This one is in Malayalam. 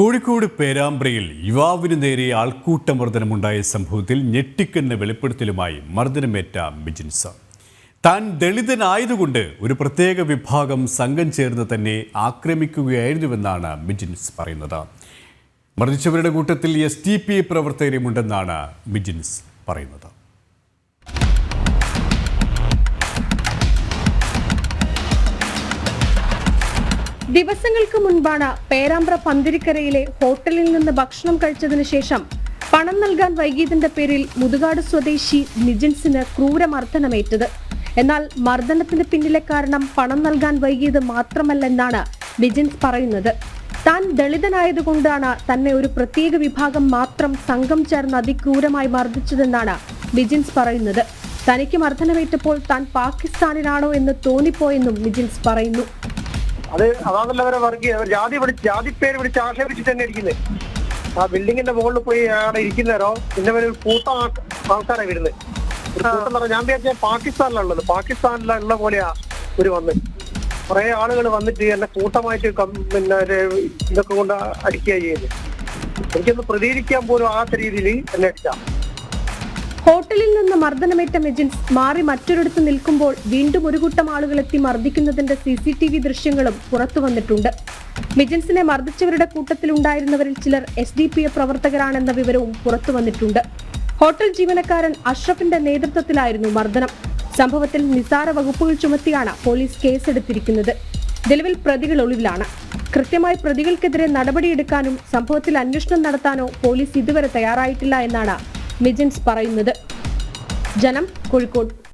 കോഴിക്കോട് പേരാമ്പ്രയിൽ യുവാവിന് നേരെ ആൾക്കൂട്ട മർദ്ദനമുണ്ടായ സംഭവത്തിൽ ഞെട്ടിക്കുന്ന വെളിപ്പെടുത്തലുമായി മർദ്ദനമേറ്റ ബിജിൻസ്. താൻ ദളിതനായതുകൊണ്ട് ഒരു പ്രത്യേക വിഭാഗം സംഘം ചേർന്ന് തന്നെ ആക്രമിക്കുകയായിരുന്നുവെന്നാണ് ബിജിൻസ് പറയുന്നത്. മർദ്ദിച്ചവരുടെ കൂട്ടത്തിൽ എസ് ടി പി പ്രവർത്തകരുമുണ്ടെന്നാണ് ബിജിൻസ് പറയുന്നത്. ദിവസങ്ങൾക്ക് മുൻപാണ് പേരാമ്പ്ര പന്തിരിക്കരയിലെ ഹോട്ടലിൽ നിന്ന് ഭക്ഷണം കഴിച്ചതിനു ശേഷം പണം നൽകാൻ വൈകിയതിന്റെ പേരിൽ മുതുകാട് സ്വദേശി നിജിൻസിന് ക്രൂരമർദ്ദനമേറ്റത്. എന്നാൽ മർദ്ദനത്തിന് പിന്നിലെ കാരണം പണം നൽകാൻ വൈകിയത് മാത്രമല്ലെന്നാണ് നിജിൻസ് പറയുന്നത്. താൻ ദളിതനായതുകൊണ്ടാണ് തന്നെ ഒരു പ്രത്യേക വിഭാഗം മാത്രം സംഘം ചേർന്ന് അതിക്രൂരമായി മർദ്ദിച്ചതെന്നാണ് നിജിൻസ് പറയുന്നത്. തനിക്ക് മർദ്ദനമേറ്റപ്പോൾ താൻ പാകിസ്ഥാനിലാണോ എന്ന് തോന്നിപ്പോയെന്നും നിജിൻസ് പറയുന്നു. അത് അതാണല്ലോ അവരെ അവർ ജാതി വിളിച്ച് ജാതി പേര് വിളിച്ച് ആക്ഷേപിച്ചിട്ട് തന്നെ ഇരിക്കുന്നത് ആ ബിൽഡിങ്ങിന്റെ മുകളിൽ പോയി അവിടെ ഇരിക്കുന്നവരോ? പിന്നെ ഒരു കൂട്ടം ആൾക്കാരാണ് വരുന്നത് കൂട്ടം പറഞ്ഞാൽ ഞാൻ വിചാരിച്ച പാകിസ്ഥാനിലുള്ളത്. പാകിസ്ഥാനിലുള്ള പോലെയാ ഒരു വന്ന്. കുറെ ആളുകൾ വന്നിട്ട് എന്നെ കൂട്ടമായിട്ട് പിന്നെ ഇതൊക്കെ കൊണ്ട് അടിക്കുക ചെയ്യുന്നത് എനിക്കൊന്ന് പ്രതികരിക്കാൻ പോലും ആകാത്ത രീതിയിൽ എന്നെ അടിച്ചാ. ഹോട്ടലിൽ നിന്ന് മർദ്ദനമേറ്റ മെജിൻസ് മാറി മറ്റൊരിടത്ത് നിൽക്കുമ്പോൾ വീണ്ടും ഒരു കൂട്ടം ആളുകളെത്തി മർദ്ദിക്കുന്നതിന്റെ സി സി ടി വി ദൃശ്യങ്ങളും പുറത്തു വന്നിട്ടുണ്ട്. മിജൻസിനെ മർദ്ദിച്ചവരുടെ കൂട്ടത്തിലുണ്ടായിരുന്നവരിൽ ചിലർ എസ് ഡി പി എ പ്രവർത്തകരാണെന്ന വിവരവും പുറത്തു വന്നിട്ടുണ്ട്. ഹോട്ടൽ ജീവനക്കാരൻ അഷ്റഫിന്റെ നേതൃത്വത്തിലായിരുന്നു മർദ്ദനം. സംഭവത്തിൽ നിസാര വകുപ്പുകൾ ചുമത്തിയാണ് പോലീസ് കേസെടുത്തിരിക്കുന്നത്. നിലവിൽ പ്രതികൾ ഒളിവിലാണ്. കൃത്യമായി പ്രതികൾക്കെതിരെ നടപടിയെടുക്കാനും സംഭവത്തിൽ അന്വേഷണം നടത്താനോ പോലീസ് ഇതുവരെ തയ്യാറായിട്ടില്ല എന്നാണ് മിജിൻസ് പറയുന്നത്. ജനം കോഴിക്കോട്.